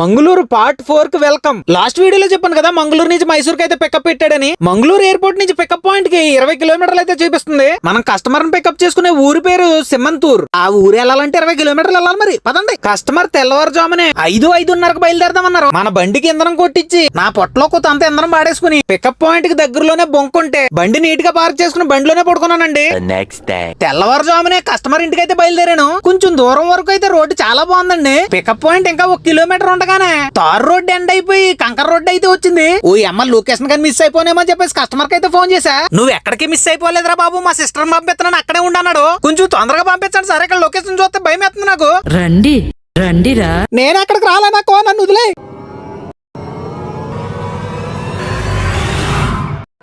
Mangaluru part ఫోర్కి welcome. Last వీడియోలో చెప్పాను కదా మంగళూరు నుంచి మైసూర్కి అయితే పికప్ పెట్టాడని. మంగళూరు ఎయిర్పోర్ట్ నుంచి పికప్ పాయింట్కి ఇరవై కిలోమీటర్లు అయితే చూపిస్తుంది. మనం కస్టమర్ని పికప్ చేసుకునే ఊరి పేరు సిమంతూర్ ఆ ఊరు వెళ్ళాలంటే ఇరవై కిలోమీటర్లు వెళ్ళాలి మరి. పదండి. కస్టమర్ తెల్లవారుజామునే ఐదు ఐదున్నరకు బయలుదేరదామన్నారు. మన బండికి ఇంధనం కొట్టించి నా పొట్టలో కొంత అంత ఇంధనం పాడేసుకుని పికప్ పాయింట్కి దగ్గరలోనే బొంకుంటే బండి నీట్గా పార్క్ చేసుకుని బండిలోనే పడుకున్నానండి. తెల్లవారుజామునే కస్టమర్ ఇంటికి అయితే బయలుదేరాను. కొంచెం దూరం వరకు అయితే రోడ్డు చాలా బాగుందండి. పికప్ పాయింట్ ఇంకా ఒక కిలోమీటర్ ఉండగానే తార్ రోడ్ ఎండ్ అయిపోయి కంకర్ రోడ్ అయితే వచ్చింది. ఓ అమ్మ లొకేషన్ కానీ మిస్ అయిపోనేమో చెప్పేసి కస్టమర్కి అయితే ఫోన్ చేశా. నువ్వు ఎక్కడికి మిస్ అయిపోలేదురా బాబు మా సిస్టర్ పంపిస్తున్నాను అక్కడే ఉండన్నాడు కొంచెం తొందరగా పంపించండి సరే ఇక్కడ లొకేషన్ చూస్తే భయం నాకు. రండి రండిరా. నేను అక్కడికి రాలే నాకు నన్ను వదిలే.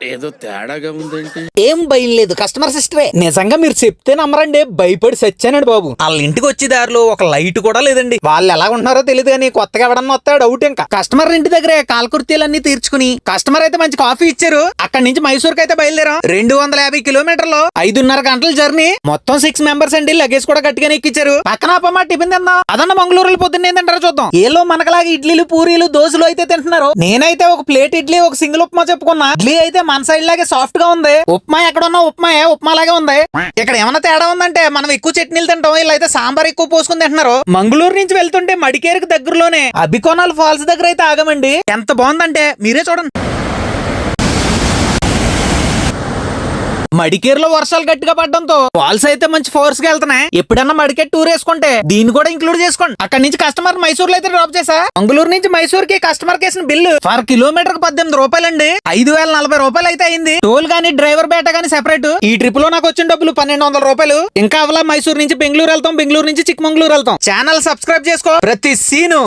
ఏదో తేడాగా ఉందంటే ఏం భయం లేదు కస్టమర్ సిస్టరే నిజంగా మీరు చెప్తే నమ్మరండి భయపడి సచ్చానండి బాబు. వాళ్ళ ఇంటికి వచ్చే దారిలో ఒక లైట్ కూడా లేదండి. వాళ్ళు ఎలా ఉంటున్నారో తెలియదు కానీ కొత్తగా ఎవడన్నా వస్తా డౌట్ ఇంకా. కస్టమర్ ఇంటి దగ్గరే కాలకుర్తీలన్నీ తీర్చుకుని కస్టమర్ అయితే మంచి కాఫీ ఇచ్చారు. అక్కడి నుంచి మైసూర్ అయితే బయలుదేరాం. రెండు వందల యాభై కిలోమీటర్లు ఐదున్నర గంటల జర్నీ మొత్తం సిక్స్ మెంబర్స్ అండి. లగేజ్ కూడా గట్టిగానే ఎక్కిచ్చారు. పక్కన అప్పమ్మ టిఫిన్ తిందాం. అదన్న మంగళూరులో పొద్దున్న ఏంటంటారో చూద్దాం. ఏలో మనకలాగా ఇడ్లీలు పూరీలు దోశలు అయితే తింటున్నారు. నేనైతే ఒక ప్లేట్ ఇడ్లీ ఒక సింగిల్ ఉప్మా చెప్పుకున్నా. ఇడ్లీ అయితే మన సైడ్ లాగే సాఫ్ట్గా ఉంది. ఉప్మా ఎక్కడ ఉన్న ఉప్మా ఉప్మా లాగే ఉంది. ఇక్కడ ఏమైనా తేడా ఉందంటే మనం ఎక్కువ చట్నీలు తింటాం ఇలా అయితే సాంబార్ ఎక్కువ పోసుకుని తింటున్నారు. మంగళూరు నుంచి వెళ్తుంటే మడికేరుకు దగ్గరలోనే అభికోనాల్ ఫాల్స్ దగ్గర అయితే ఆగమండి. ఎంత బాగుందంటే మీరే చూడండి. మడికేరులో వర్షాలు గట్టిగా పడడంతో వాల్స్ అయితే మంచి ఫోర్స్గా వెళ్తున్నాయి. ఎప్పుడన్నా మడికే టూర్ వేసుకుంటే దీన్ని కూడా ఇంక్లూడ్ చేసుకోండి. అక్కడ నుంచి కస్టమర్ మైసూర్లో అయితే డ్రాప్ చేసా? మంగళూరు నుంచి మైసూర్కి కస్టమర్ కేసిన బిల్లు. పర్ కిలోమీటర్కి పద్దెనిమిది రూపాయలండి. ఐదు వేల నలభై రూపాయలు అయితే అయింది. టోల్ గానీ డ్రైవర్ బేట గానీ సెపరేట్ ఈ ట్రిప్లో నాకు వచ్చిన డబ్బులు పన్నెండు వందల రూపాయలు. ఇంకా అవలా మైసూర్ నుంచి బెంగళూరు వెళ్తాం బెంగళూరు నుంచి చిక్మంగళూరు వెళ్తాం. ఛానల్ సబ్స్క్రైబ్ చేసుకో. ప్రతి సీను.